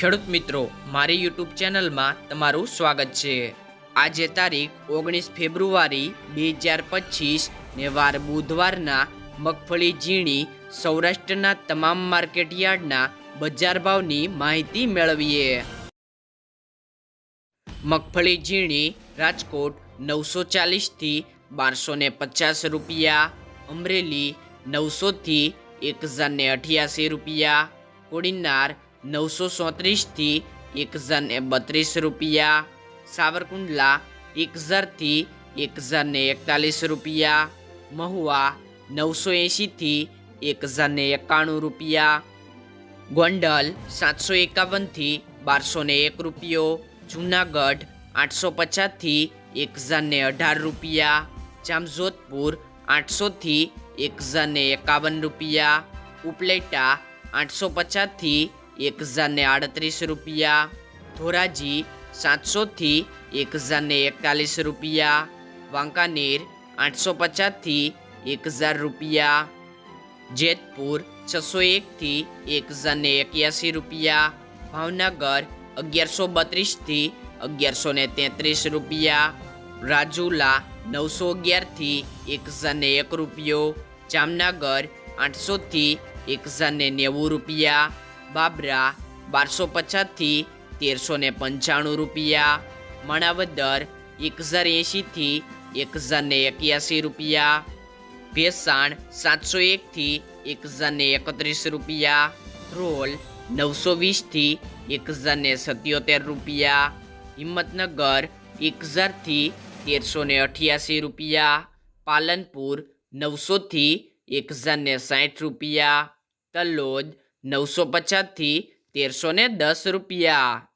ખેડૂત મિત્રો, મારી યુટ્યુબ ચેનલમાં તમારું સ્વાગત છે. આજે તારીખ ઓગણીસ ફેબ્રુઆરી બે હજાર પચીસ ને વાર બુધવારના મગફળી ઝીણી સૌરાષ્ટ્રના તમામ માર્કેટ યાર્ડના બજાર ભાવની માહિતી મેળવીએ. મગફળી ઝીણી રાજકોટ નવસો ચાલીસથી બારસો ને પચાસ રૂપિયા, અમરેલી નવસોથી એક હજારને અઠ્યાસી રૂપિયા, કોડીનાર નવસો સોત્રીસથી એક હજાર ને બત્રીસ રૂપિયા. સાવરકુંડલા એક હજારથી એક હજાર ને એકતાલીસ રૂપિયા. મહુવા નવસો એંશીથી એક હજાર ને એકાણું રૂપિયા. ગોંડલ સાતસો એકાવનથી બારસો એક રૂપિયો. જુનાગઢ આઠસો પચાસથી એક હજાર ને અઢાર રૂપિયા. જામજોધપુર આઠસોથી એક હજાર ને એકાવન રૂપિયા. ઉપલેટા આઠસો પચાસથી એક હજારને આડત્રીસ રૂપિયા. ધોરાજી સાતસોથી એક હજારને એકતાલીસ રૂપિયા. વાંકાનેર આઠસો પચાસથી એક હજાર રૂપિયા. જેતપુર છસો એકથી એક હજારને એક્યાસી રૂપિયા. ભાવનગર અગિયારસો બત્રીસથી અગિયારસો ને તેત્રીસ રૂપિયા. રાજુલા નવસો અગિયારથી એક હજારને એક રૂપિયો. જામનગર આઠસોથી એક હજારને નેવું રૂપિયા. બાબરા બારસો પચાસથી તેરસો ને પંચાણું રૂપિયા. માણાવદર એક હજાર એંશીથી એક હજાર ને એક્યાસી રૂપિયા. ભેસાણ સાતસો એકથી એક હજાર ને એકત્રીસ રૂપિયા. રોલ નવસો વીસથી એક હજાર ને સત્યોતેર રૂપિયા. હિંમતનગર એક હજારથી તેરસો ને અઠ્યાસી રૂપિયા. પાલનપુર નવસોથી એક હજાર ને સાઠ રૂપિયા. તલોદ નવસો પચાસથી તેરસો દસ રૂપિયા.